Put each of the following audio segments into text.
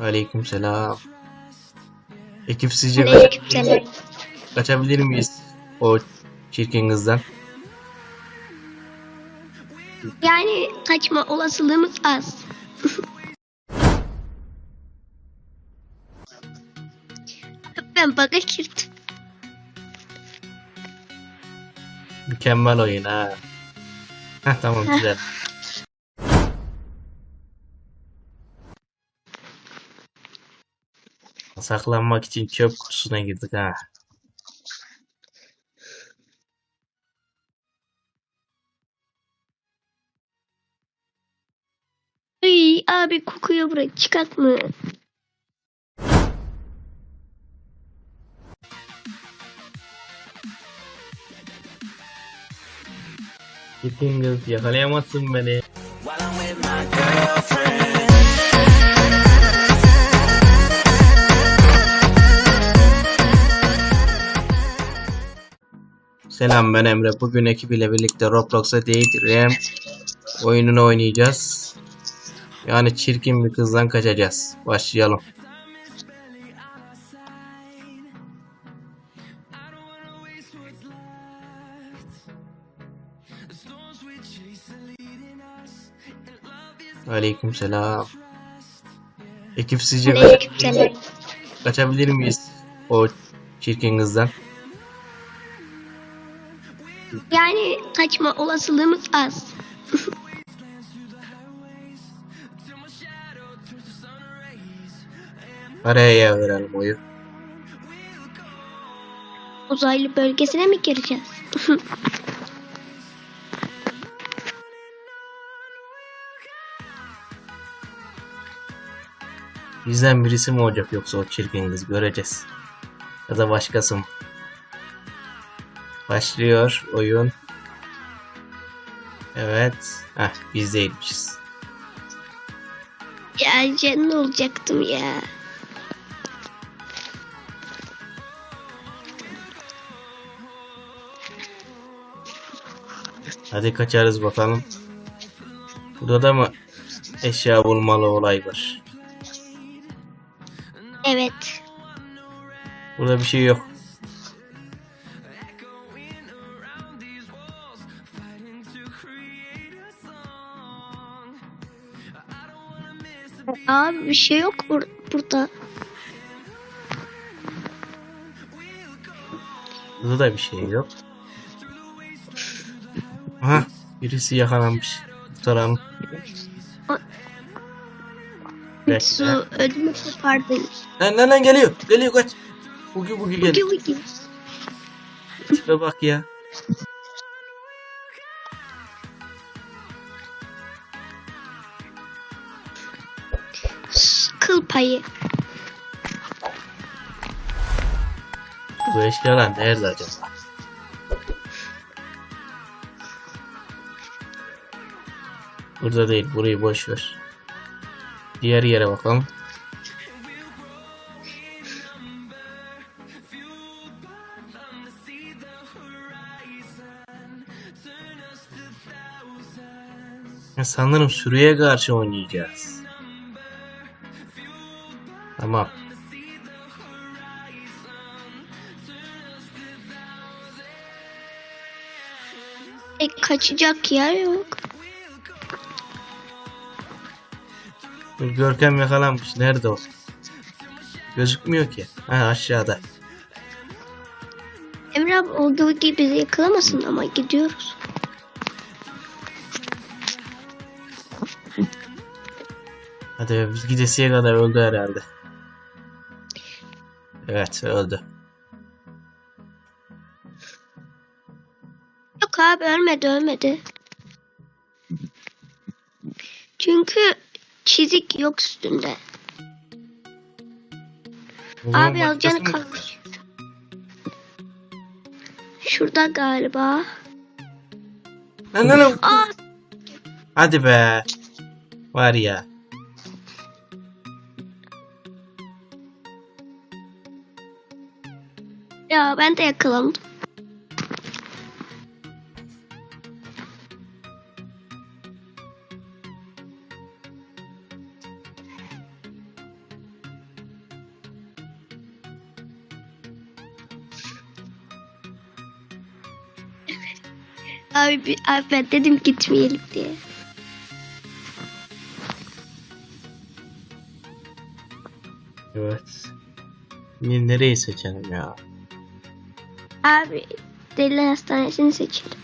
Aleykümselam. Ekip sizce Aleykümselam. kaçabilir miyiz o çirkin kızdan? Yani kaçma olasılığımız az. ben bug'a girdim. Mükemmel oyun ha. Heh tamam güzel. Saklanmak için çöp kutusuna girdik ha. Ay, abi kokuyor buraya çıkart mı? Çirkin kız yakalayamazsın beni. Selam ben Emre. Bugün ekibiyle birlikte Roblox'a Daydream oyununu oynayacağız. Yani çirkin bir kızdan kaçacağız. Başlayalım. Aleykümselam. Ekip sizce Aleykümselam. kaçabilir miyiz o çirkin kızdan? Yani kaçma olasılığımız az. Araya verelim oyu. Uzaylı bölgesine mi gireceğiz? Bizden birisi mi olacak yoksa o çirkin kız göreceğiz. Ya da başkası mı? Başlıyor oyun. Evet. Heh biz değilmişiz. ya canın olacaktım ya. Hadi kaçarız bakalım. Burada da mı eşya bulmalı olay var? Evet. Burada bir şey yok. Bir şey yok bur- burada. Burada da bir şey yok. Aha birisi yakalanmış. Kurtaralım. Su ödümü kopardı. Lan lan lan geliyor. Geliyor kaç. Bugi bugi geliyor. Ugi ugi. Tipe bak ya. Kıl payı. Bu eşyalar nerede acaba? Burada değil. Burayı boş ver. Diğer yere bakalım. Sanırım sürüye karşı oynayacağız. Kaçacak yer yok. Dur, Görkem yakalanmış. Nerede o? Gözükmüyor ki. Ha aşağıda. Emre abi olduğu gibi bizi yakalamasın ama gidiyoruz. Hadi biz gidesiye kadar öldü herhalde. Evet öldü. Abi ölmedi ölmedi. Çünkü çizik yok üstünde. Zaman Abi mı- kalmış. Şurada galiba. Lan lan lan. Aa Hadi be. Var ya. ya ben de yakalandım. Abi, ben dedim gitmeyelim diye. Evet. Nereyi seçelim ya? Abi deliler hastanesini seçelim.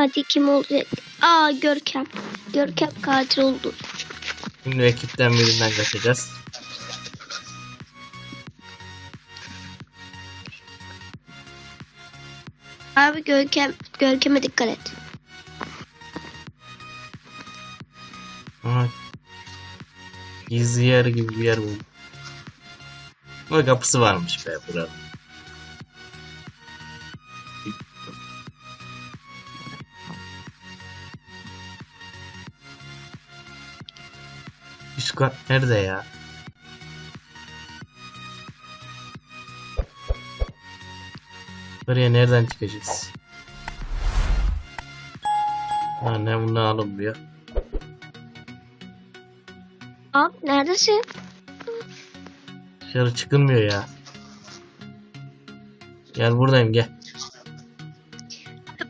Hadi kim olacak? Aa Görkem. Görkem katil oldu. Şimdi ekipten birinden kaçacağız. Abi Görkem, Görkem'e dikkat et. Aha. Gizli yer gibi bir yer buldum. Ama kapısı varmış be buranın. Kat nerede ya? Buraya nereden çıkacağız? Ha ne bundan alınmıyor. Abi neredesin? Dışarı çıkılmıyor ya. Gel buradayım gel.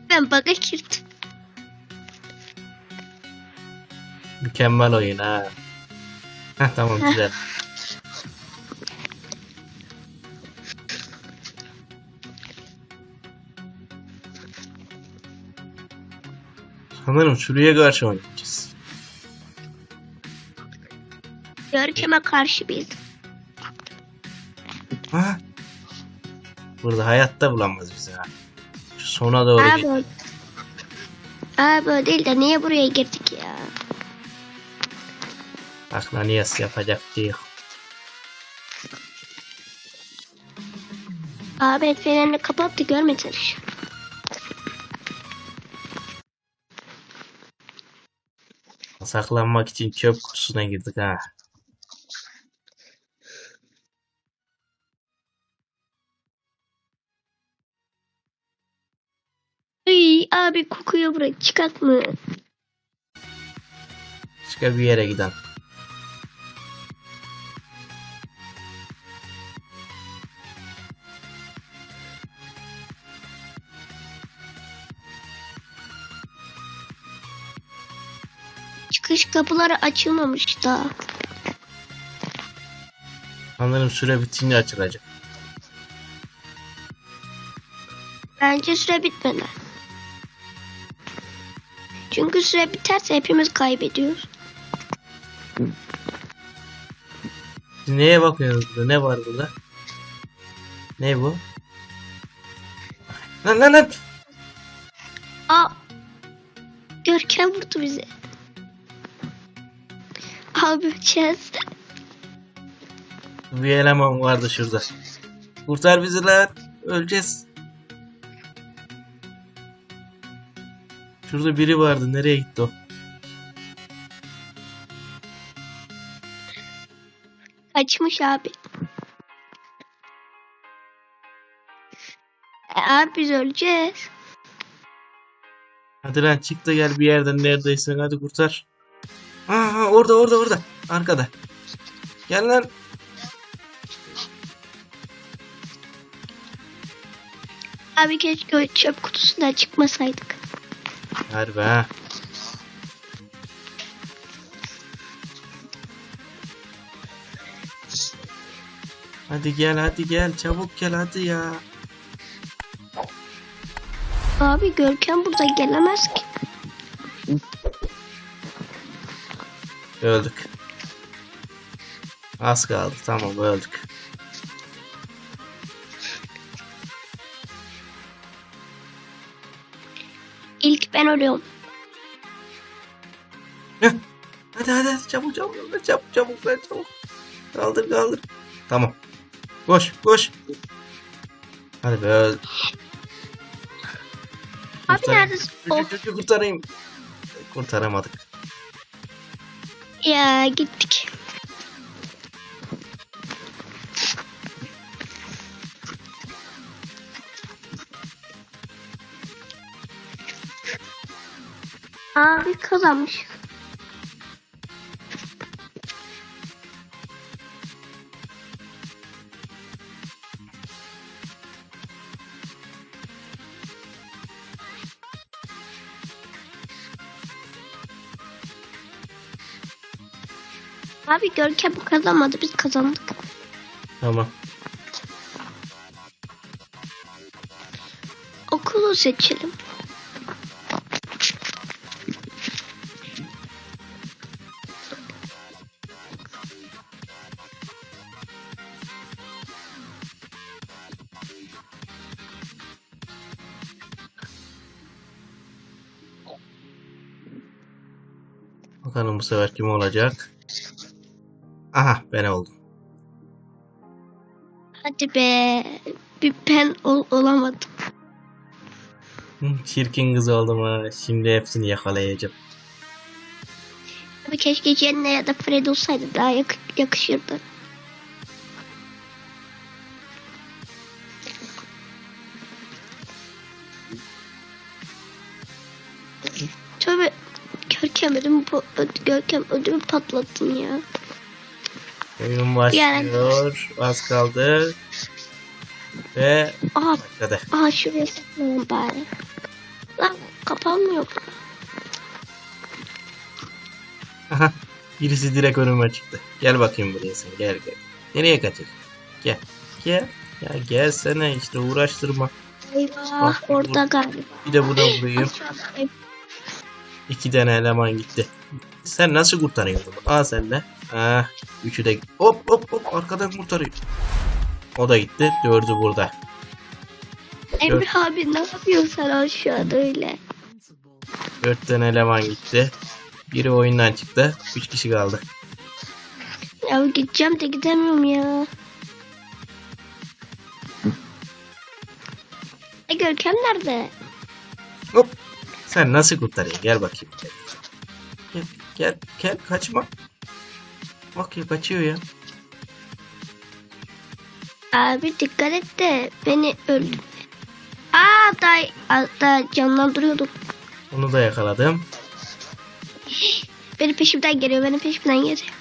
Ben baga girdim. Mükemmel oyun ha. Heh tamam güzel. Sanırım şuraya karşı oynayacağız. Görkem'e karşı biz. Ha? Burada hayatta bulamaz bizi ha. Şu sona doğru Abi o... Abi değil de niye buraya girdik ya? Akla niyas yapacak değil. Abi el fenerini kapattı görmedin. Saklanmak için çöp kutusuna girdik ha. Ay abi kokuyor buraya çıkak mı? Başka bir yere giden. Çıkış kapıları açılmamış daha. Sanırım süre bitince açılacak. Bence süre bitmedi. Çünkü süre biterse hepimiz kaybediyoruz. Siz neye bakıyorsunuz burada? Ne var burada? Ne bu? Lan lan lan! Aa! Görkem vurdu bizi. Abi öleceğiz. Bir eleman vardı şurada. Kurtar bizi lan. Öleceğiz. Şurada biri vardı. Nereye gitti o? Kaçmış abi. E, abi biz öleceğiz. Hadi lan çık da gel bir yerden neredeysen hadi kurtar. Aha orada orada orada. Arkada. Gel lan. Abi keşke o çöp kutusundan çıkmasaydık. Harbi ha. Hadi gel hadi gel çabuk gel hadi ya. Abi Görkem burada gelemez ki. Öldük. Az kaldı tamam öldük. İlk ben ölüyorum. Heh. Hadi hadi hadi çabuk çabuk çabuk çabuk çabuk lan çabuk. Kaldır kaldır. Tamam. Koş koş. Hadi be. Abi Kurtar- neredesin? Kurtarayım. Kurtaramadık. Ya gittik. Abi kazanmış. Abi Görkem kazanmadı biz kazandık. Tamam. Okulu seçelim. Bakalım bu sefer kim olacak? Aha ben oldum. Hadi be. Bir ben ol- olamadım. Hı, Çirkin kız oldum ha. Şimdi hepsini yakalayacağım. Abi keşke Jenna ya da Fred olsaydı daha yak- yakışırdı. Tövbe Görkem ödümü, pa- öd- Görkem ödümü patlattın ya. Oyun başlıyor. Az kaldı. Ve Aa, başladı. aa şuraya saklayalım bari. Lan kapanmıyor. Aha. Birisi direkt önüme çıktı. Gel bakayım buraya sen. Gel gel. Nereye kaçıyorsun? Gel. Gel. Ya gelsene işte uğraştırma. Eyvah Bak, orada galiba. Bir de buna vurayım. Ay, İki tane eleman gitti. Sen nasıl kurtarıyorsun? Aa sen de. Ah, üçü de hop hop hop arkadan kurtarıyor. O da gitti. Dördü burada. Emre abi ne yapıyorsun sen aşağıda öyle? Dört tane eleman gitti. Biri oyundan çıktı. Üç kişi kaldı. Ya gideceğim de gidemiyorum ya. E Görkem nerede? Hop. Sen nasıl kurtarıyorsun? Gel bakayım. Gel gel gel kaçma. Bak ya kaçıyor ya. Abi dikkat et de beni öldürme. Aa da, da canlandırıyordum. Onu da yakaladım. Benim peşimden geliyor, benim peşimden geliyor.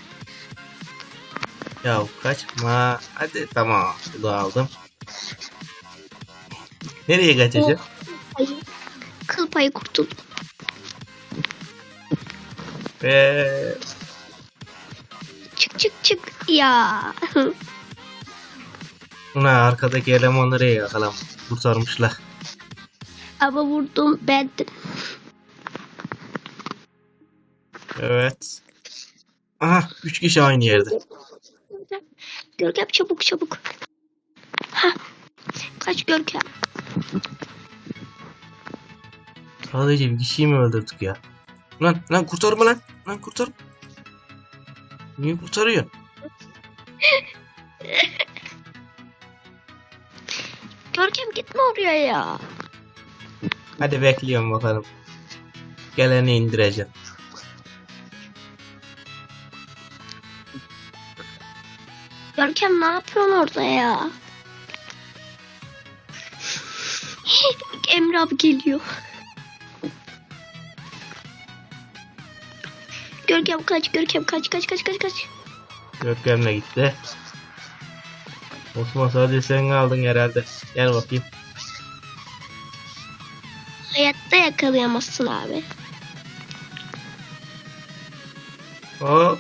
Ya kaçma. Hadi tamam. Bu da aldım. Nereye kaçacağım? Ay, kıl payı kurtuldum. Ve Çık çık çık. Ya. Buna arkadaki elemanları yakalam kurtarmışlar. Ama vurdum bendim. Evet. Aha 3 kişi aynı yerde. Görkem çabuk çabuk. Ha. Kaç Görkem. Sadece bir kişiyi mi öldürdük ya? Lan lan kurtarma lan. Lan kurtar. Niye kurtarıyor? Görkem gitme oraya ya. Hadi bekliyorum bakalım. Geleni indireceğim. Görkem ne yapıyorsun orada ya? Emre abi geliyor. Görkem kaç, Görkem kaç, kaç, kaç, kaç, kaç. Görkem'le gitti. Osman sadece sen kaldın herhalde. Gel bakayım. Hayatta yakalayamazsın abi. Hop.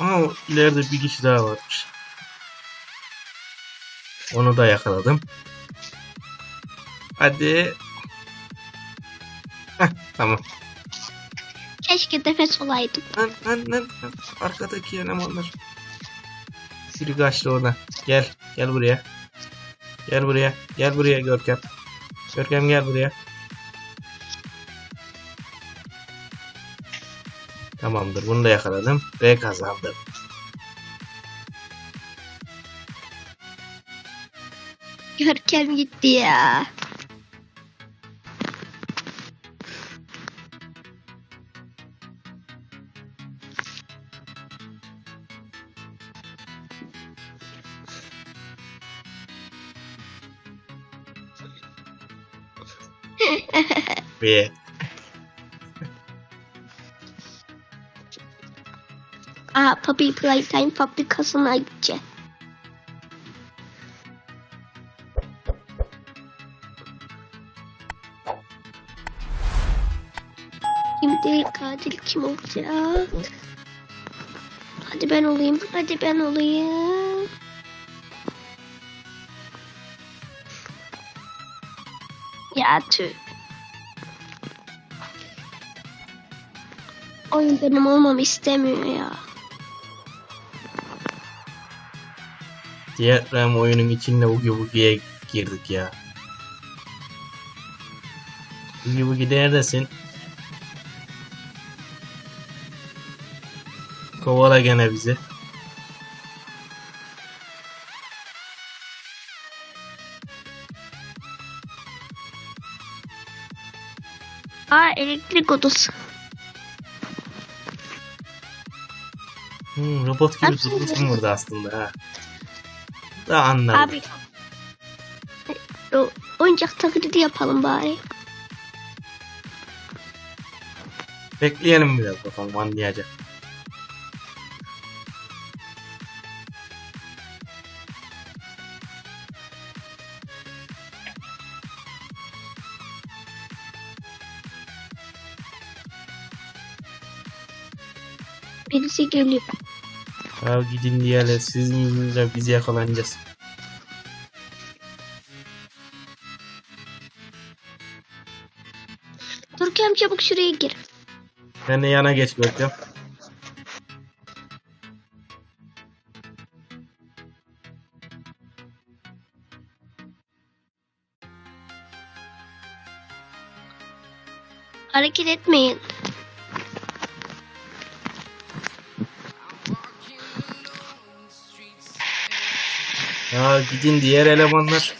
Aa, ileride bir kişi daha varmış. Onu da yakaladım. Hadi. Heh, tamam. Keşke nefes olaydım. Lan lan lan. lan. Arkadaki elemanlar. Biri kaçtı oradan. Gel. Gel buraya. Gel buraya. Gel buraya Görkem. Görkem gel buraya. Tamamdır. Bunu da yakaladım. Ve kazandım. Görkem gitti ya. be. Aa, Puppy Playtime fabrikasına gideceğim. Şimdi katil kim olacak? Hadi ben olayım, hadi ben olayım. Ya tüh. Oyun benim olmamı istemiyor ya. Diğer RAM oyunun içinde Ugi Bugi'ye girdik ya. Ugi Bugi neredesin? Kovala gene bizi. Aa elektrik odası. Hmm, robot gibi zıplısın burada aslında ha. Daha anladım. Abi. O, oyuncak taklidi yapalım bari. Bekleyelim biraz bakalım anlayacak. Birisi geliyor. Ya gidin diyelim sizin yüzünüzden biz yakalanacağız. Durkem çabuk şuraya gir. Ben de yana geç Görkem. Hareket etmeyin. Ya gidin diğer elemanlar.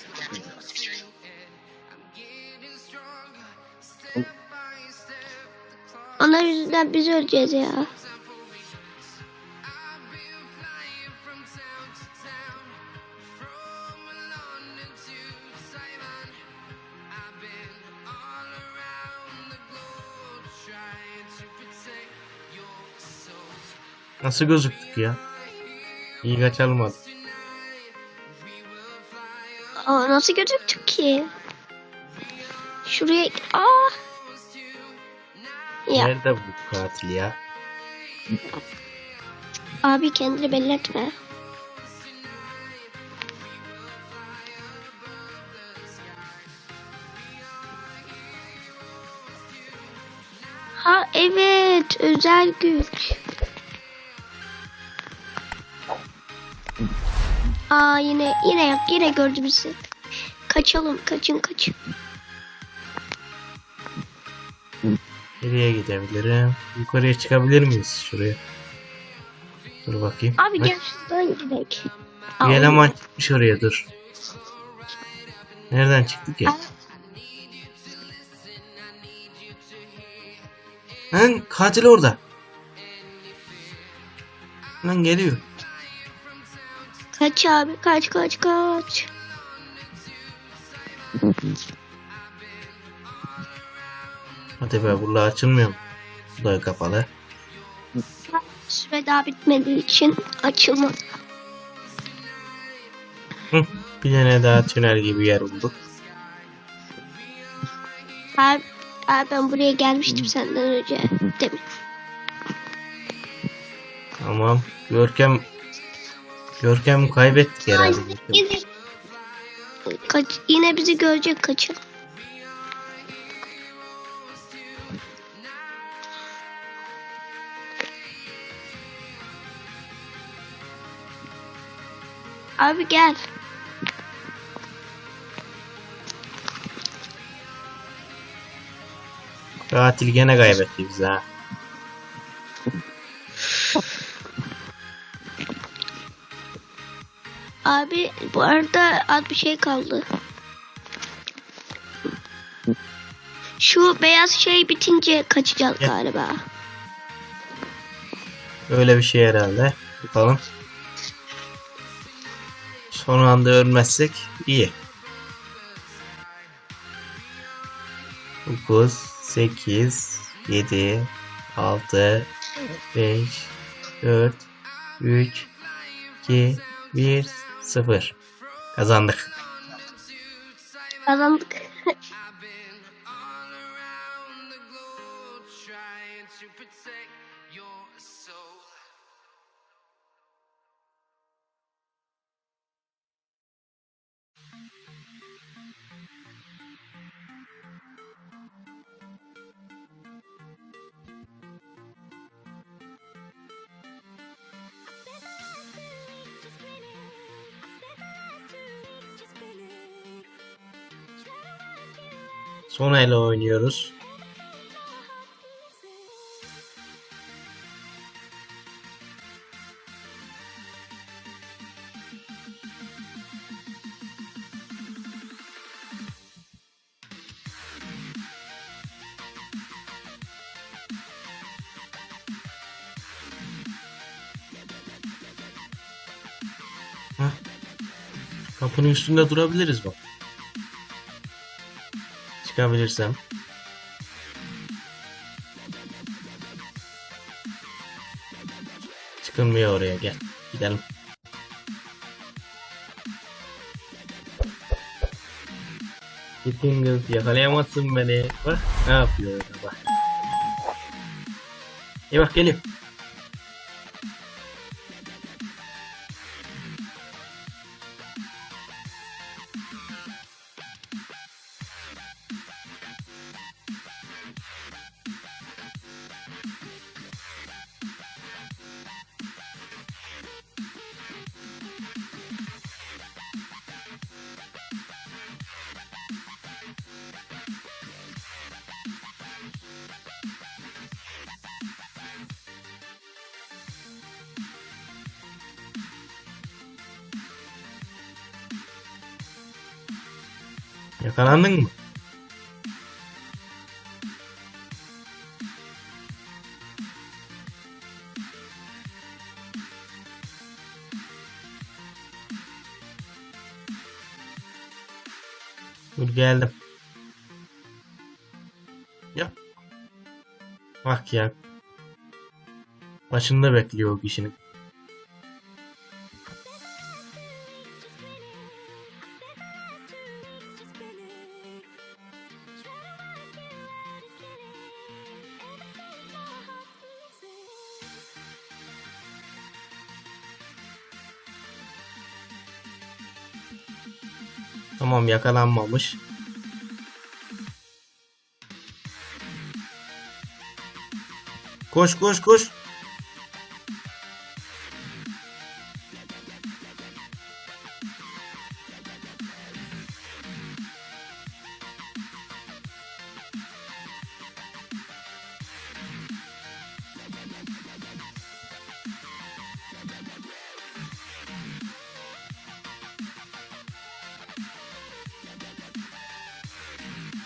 Onlar yüzünden biz öleceğiz ya. Nasıl gözüktük ya? İyi kaçalım hadi. Nasıl gözüktük ki? Şuraya... Aa! Ya Nerede bu katil ya? abi kendini belli etme. Ha evet özel güç. Aa yine yine yak yine gördü bizi. Kaçalım kaçın kaçın. Nereye gidebilirim? Yukarıya çıkabilir miyiz şuraya? Dur bakayım. Abi Bak, gel şuradan gidelim. Bir eleman çıkmış oraya dur. Nereden çıktık ya? Lan katil orada. Lan geliyor. Kaç abi kaç kaç kaç. Hadi be buralar açılmıyor mu? Bu da kapalı. Süre daha bitmediği için açılmadı. Hı, bir tane daha tünel gibi yer bulduk. Abi, abi ben buraya gelmiştim senden önce. Mi? Tamam. Görkem Görkem kaybettik herhalde. Yine, kaç, yine bizi görecek kaçın. Abi gel. Katil gene kaybetti bizi ha. Abi bu arada az bir şey kaldı. Şu beyaz şey bitince kaçacağız Gel. galiba. Öyle bir şey herhalde. Bakalım. Son anda ölmezsek iyi. 9, 8, 7, 6, 5, 4, 3, 2, 1, 0. Kazandık. Kazandık. Son ele oynuyoruz. Hah. Kapının üstünde durabiliriz bak. Çıkabilirsem. Çıkılmıyor oraya gel. Gidelim. Gittin kız yakalayamazsın beni. Bak ne yapıyor orada bak. İyi bak geliyor. Yakalandın mı? Dur geldim. Ya. Bak ya. Başında bekliyor o kişinin. Yakalanmamış. Koş koş koş.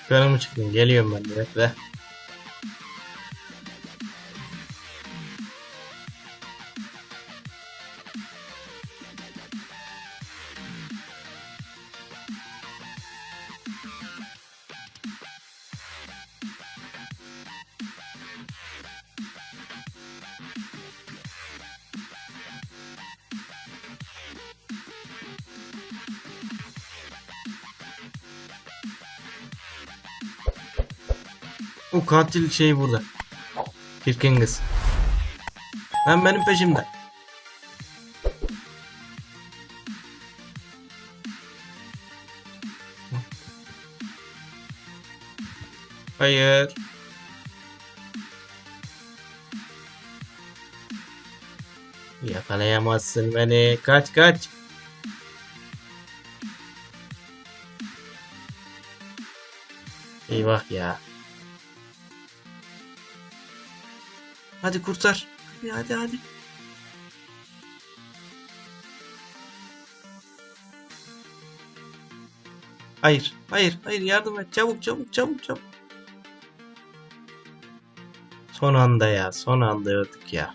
Yukarı mı çıktın? Geliyorum ben de bekle. Katil şey burada. Çirkin kız. Lan benim peşimde. Hayır. Yakalayamazsın beni. Kaç kaç. Eyvah ya. Hadi kurtar. Hadi hadi hadi. Hayır, hayır, hayır yardım et. Çabuk, çabuk, çabuk, çabuk. Son anda ya, son anda öldük ya.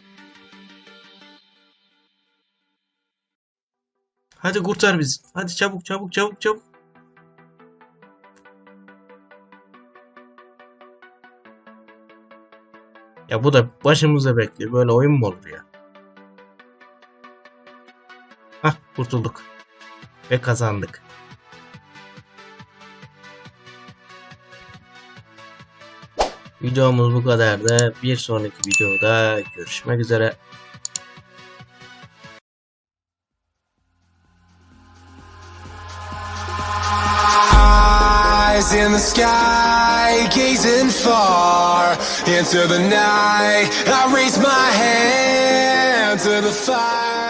Hadi kurtar bizi. Hadi çabuk, çabuk, çabuk, çabuk. Bu da başımıza bekliyor. Böyle oyun mu olur ya? Kurtulduk. Ve kazandık. Videomuz bu kadardı. Bir sonraki videoda görüşmek üzere. İn the sky, gazing far into the night. I raise my hand to the fire.